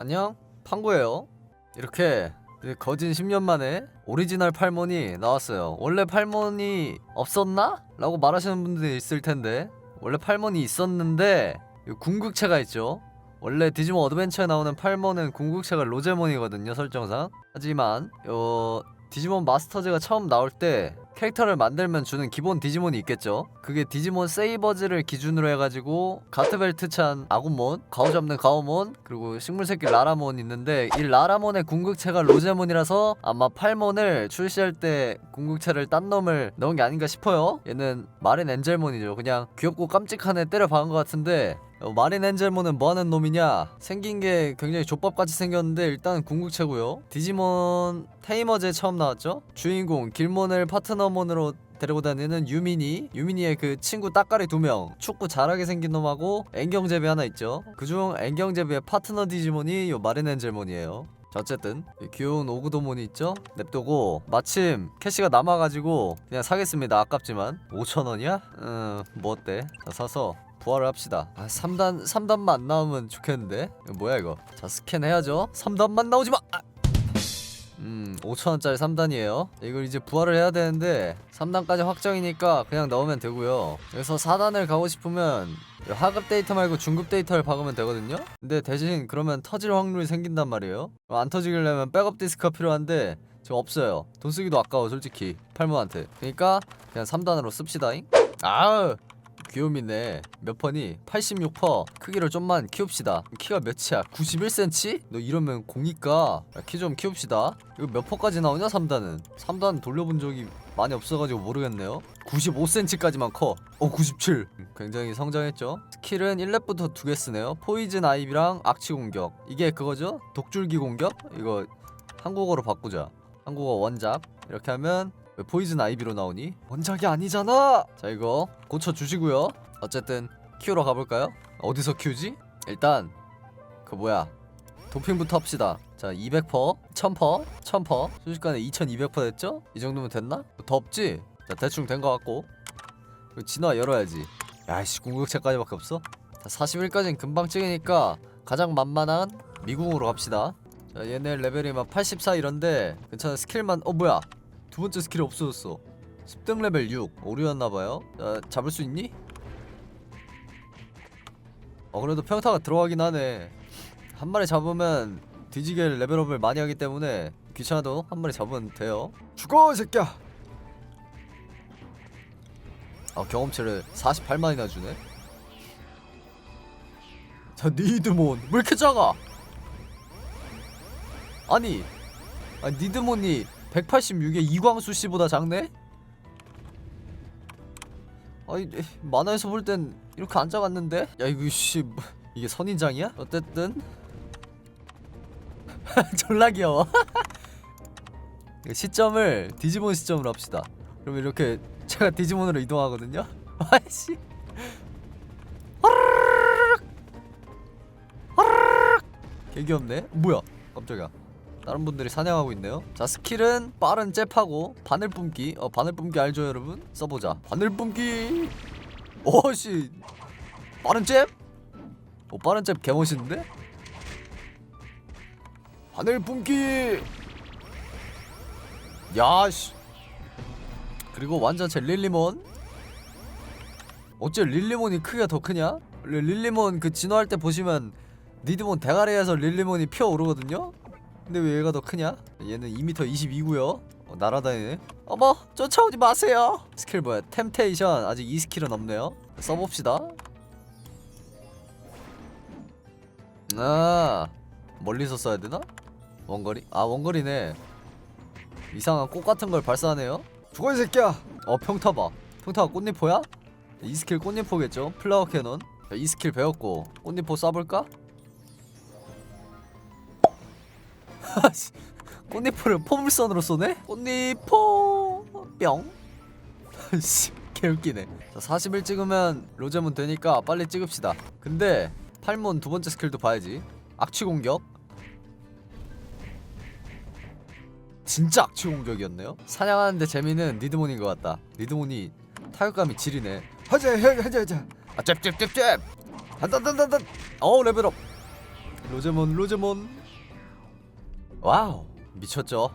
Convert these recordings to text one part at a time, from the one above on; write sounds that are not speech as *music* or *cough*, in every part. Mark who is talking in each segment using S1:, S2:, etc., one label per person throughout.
S1: 안녕 팡구예요. 이렇게 거진 10년 만에 오리지널 팔몬이 나왔어요. 원래 팔몬이 없었나? 라고 말하시는 분들이 있을 텐데 원래 팔몬이 있었는데 이 궁극체가 있죠. 원래 디지몬 어드벤처에 나오는 팔몬은 궁극체가 로제몬이거든요 설정상. 하지만 요 디지몬 마스터즈가 처음 나올 때 캐릭터를 만들면 주는 기본 디지몬이 있겠죠? 그게 디지몬 세이버즈를 기준으로 해가지고 가트벨트 찬 아구몬 가오 잡는 가오몬 그리고 식물새끼 라라몬 있는데 이 라라몬의 궁극체가 로제몬이라서 아마 팔몬을 출시할 때 궁극체를 딴 놈을 넣은 게 아닌가 싶어요. 얘는 마린 엔젤몬이죠. 그냥 귀엽고 깜찍한 애 때려 박은 것 같은데 어, 마린 엔젤몬은 뭐하는 놈이냐? 생긴 게 굉장히 족밥같이 생겼는데 일단 궁극체고요. 디지몬 테이머즈에 처음 나왔죠? 주인공 길몬을 파트너몬으로 데리고 다니는 유민이 유민이의 그 친구 따까리 두 명 축구 잘하게 생긴 놈하고 앵경제비 하나 있죠. 그중 앵경제비의 파트너 디지몬이 요 마린 엔젤몬이에요. 자, 어쨌든 이 귀여운 오그도몬이 있죠? 냅두고 마침 캐시가 남아가지고 그냥 사겠습니다. 아깝지만. 5천원이야? 음뭐 어때? 자, 사서 부활을 합시다. 아 3단 3단만 안 나오면 좋겠는데? 이거 뭐야 이거? 자 스캔해야죠. 3단만 나오지마! 아! 음 5천원짜리 3단이에요. 이걸 이제 부활을 해야 되는데 3단까지 확정이니까 그냥 넣으면 되고요. 그래서 4단을 가고 싶으면 하급 데이터 말고 중급 데이터를 박으면 되거든요. 근데 대신 그러면 터질 확률이 생긴단 말이에요. 안 터지려면 백업 디스크가 필요한데 지금 없어요. 돈 쓰기도 아까워 솔직히. 팔모한테. 그러니까 그냥 3단으로 씁시다잉. 아우 귀요미네. 몇 퍼니? 86퍼. 크기를 좀만 키웁시다. 키가 몇이야? 91cm? 너 이러면 공이까? 키 좀 키웁시다. 이거 몇 퍼까지 나오냐 3단은? 3단 돌려본 적이 많이 없어가지고 모르겠네요. 95cm까지만 커. 어, 97 굉장히 성장했죠? 스킬은 1렙부터 두 개 쓰네요. 포이즌 아이비랑 악취 공격. 이게 그거죠? 독줄기 공격? 이거 한국어로 바꾸자. 한국어 원작. 이렇게 하면 왜 포이즌 아이비로 나오니? 원작이 아니잖아! 자 이거 고쳐주시고요 어쨌든 키우러 가볼까요? 어디서 키우지? 일단 그 뭐야 도핑부터 합시다 자 200퍼 1000퍼 1000퍼 순식간에 2200퍼 됐죠? 이 정도면 됐나? 더 없지? 자 대충 된 것 같고 이거 진화 열어야지 야이씨 궁극체까지밖에 없어? 자 41까지는 금방 찍으니까 가장 만만한 미궁으로 갑시다 자 얘네 레벨이 막 84 이런데 괜찮아 스킬만 어 뭐야 두 번째 스킬이 없어졌어. 10등 레벨 6 오류였나봐요. 자 잡을 수 있니? 어 그래도 평타가 들어가긴 하네. 한 마리 잡으면 뒤지게 레벨업을 많이 하기 때문에 귀찮아도 한 마리 잡으면 돼요. 죽어 이 새끼야! 아 경험치를 48만이나 주네? 자 니드몬. 왜 이렇게 작아? 아니 아니 니드몬이 186에 이광수 씨보다 작네? 아니 만화에서 볼 땐 이렇게 안 작았는데? 야 이거 씨 뭐, 이게 선인장이야? 어쨌든. *laughs* 졸라 귀여워. *laughs* 시점을 디지몬 시점으로 합시다. 그럼 이렇게 제가 디지몬으로 이동하거든요? *laughs* 아이씨. 개 귀엽네? 뭐야? 깜짝이야 다른 분들이 사냥하고 있네요. 자 스킬은 빠른 잽하고 바늘 뿜기. 어 바늘 뿜기 알죠 여러분? 써보자. 바늘 뿜기. 오씨 빠른 잽? 오 빠른 잽 개멋있는데? 바늘 뿜기. 야씨. 그리고 완전체 릴리몬. 어째 릴리몬이 크기가 더 크냐? 릴리몬 그 진화할 때 보시면 니드몬 대가리에서 릴리몬이 피어오르거든요? 근데 왜 얘가 더 크냐? 얘는 2m 22고요. 어, 날아다니네. 어머 쫓아오지 마세요. 스킬 뭐야? 템테이션 아직 이 스킬은 없네요. 써봅시다. 아 멀리서 써야 되나? 원거리? 아 원거리네. 이상한 꽃 같은 걸 발사하네요. 죽어 이 새끼야. 어 평타 봐. 평타가 꽃잎포야? 이 스킬 꽃잎포겠죠? 플라워 캐논. 자, 이 스킬 배웠고 꽃잎포 쏴볼까? 꽃잎포를 포물선으로 쏘네? 꽃잎포. 뿅. 씨 개웃기네. 자 40일 찍으면 로제몬 되니까 빨리 찍읍시다. 근데 팔몬 두 번째 스킬도 봐야지. 악취 공격. 진짜 악취 공격이었네요? 사냥하는데 재미는 니드몬인 것 같다. 니드몬이 타격감이 지리네. 하자 하자 하자. 아 잽잽잽잽. 한단단단단. 어우 레벨업. 로제몬 로제몬 와우 미쳤죠?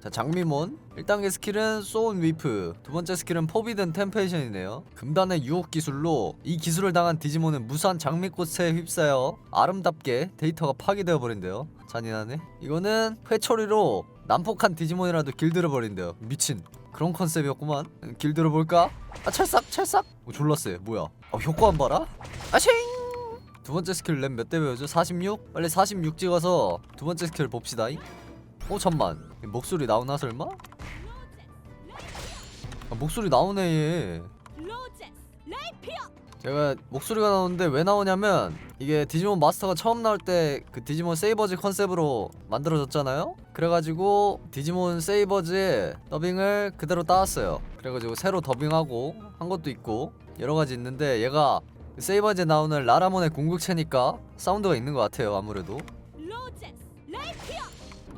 S1: 자 장미몬. 1단계 스킬은 소운 위프 두 번째 스킬은 포비든 템페이션이네요. 금단의 유혹 기술로 이 기술을 당한 디지몬은 무수한 장미꽃에 휩싸여 아름답게 데이터가 파괴되어 버린대요. 잔인하네. 이거는 회초리로 난폭한 디지몬이라도 길들여 버린대요. 미친 그런 컨셉이었구만. 응, 길들여 볼까? 아 찰싹 찰싹 오 졸라 세 뭐야? 어 효과 안 봐라? 아싱 두 번째 스킬 랩몇대 배우죠? 46? 빨리 46 찍어서 두 번째 스킬 봅시다 어 잠만. 목소리 나오나 설마? 아, 목소리 나오네 얘.
S2: 로
S1: 제가 목소리가 나오는데 왜 나오냐면 이게 디지몬 마스터가 처음 나올 때 그 디지몬 세이버즈 컨셉으로 만들어졌잖아요? 그래가지고 디지몬 세이버즈의 더빙을 그대로 따왔어요. 그래가지고 새로 더빙하고 한 것도 있고 여러가지 있는데 얘가 그 세이버즈에 나오는 라라몬의 궁극체니까 사운드가 있는 것 같아요 아무래도.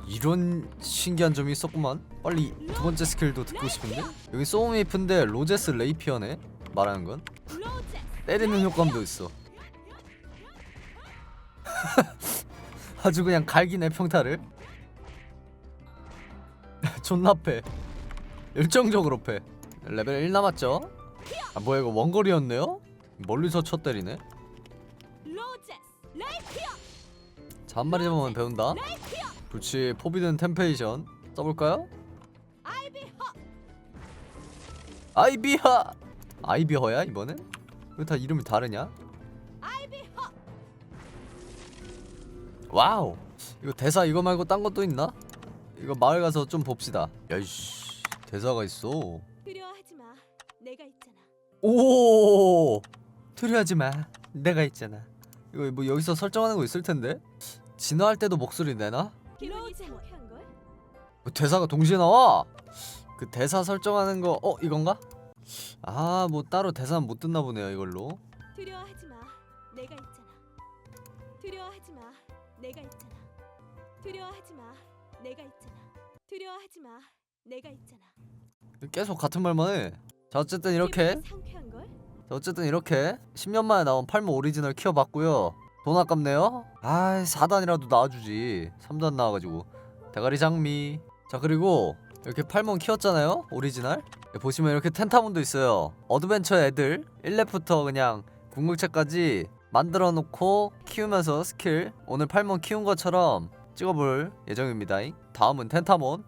S1: 이런 신기한 점이 있었구만. 빨리 두 번째 스킬도 듣고 싶은데? 여기 소음웨이프인데 로제스 레이피어네 말하는 건 때리는 효과음도 있어. *laughs* 아주 그냥 갈기네 평타를. *laughs* 존나 패. 열정적으로 패. 레벨 1 남았죠? 아 뭐야 이거 원거리였네요? 멀리서 쳐 때리네. 자 한 마리 잡으면 배운다. 그렇지 포비든 템페이션. 써볼까요?
S2: 아이비허!
S1: 아이비허야 이번엔? 왜 다 이름이 다르냐? 와우! 이거 대사 이거 말고 딴 것도 있나? 이거 마을 가서 좀 봅시다. 야이씨 대사가 있어.
S2: 두려워하지 마. 내가 있잖아.
S1: 오! 두려워하지 마. 내가 있잖아. 이거 뭐 여기서 설정하는 거 있을 텐데? 진화할 때도 목소리 내나?
S2: 기분이 상쾌한 걸?
S1: 뭐 대사가 동시에 나와? 그 대사 설정하는 거어 이건가? 아 뭐 따로 대사는 못 듣나 보네요 이걸로.
S2: 두려워하지 마. 내가 있잖아. 두려워하지 마. 내가 있잖아. 두려워하지 마. 내가 있잖아. 두려워하지 마. 내가 있잖아.
S1: 계속 같은 말만 해자 어쨌든 이렇게.
S2: 기분이 상쾌한 걸?
S1: 자, 어쨌든 이렇게 10년 만에 나온 팔모 오리지널 키워봤고요. 돈 아깝네요. 아 4단이라도 나와주지. 3단 나와가지고. 대가리 장미. 자 그리고 이렇게 팔몬 키웠잖아요 오리지널 보시면 이렇게 텐타몬도 있어요. 어드벤처 애들 1렙부터 그냥 궁극체까지 만들어 놓고 키우면서 스킬 오늘 팔몬 키운 것처럼 찍어볼 예정입니다 다음은 텐타몬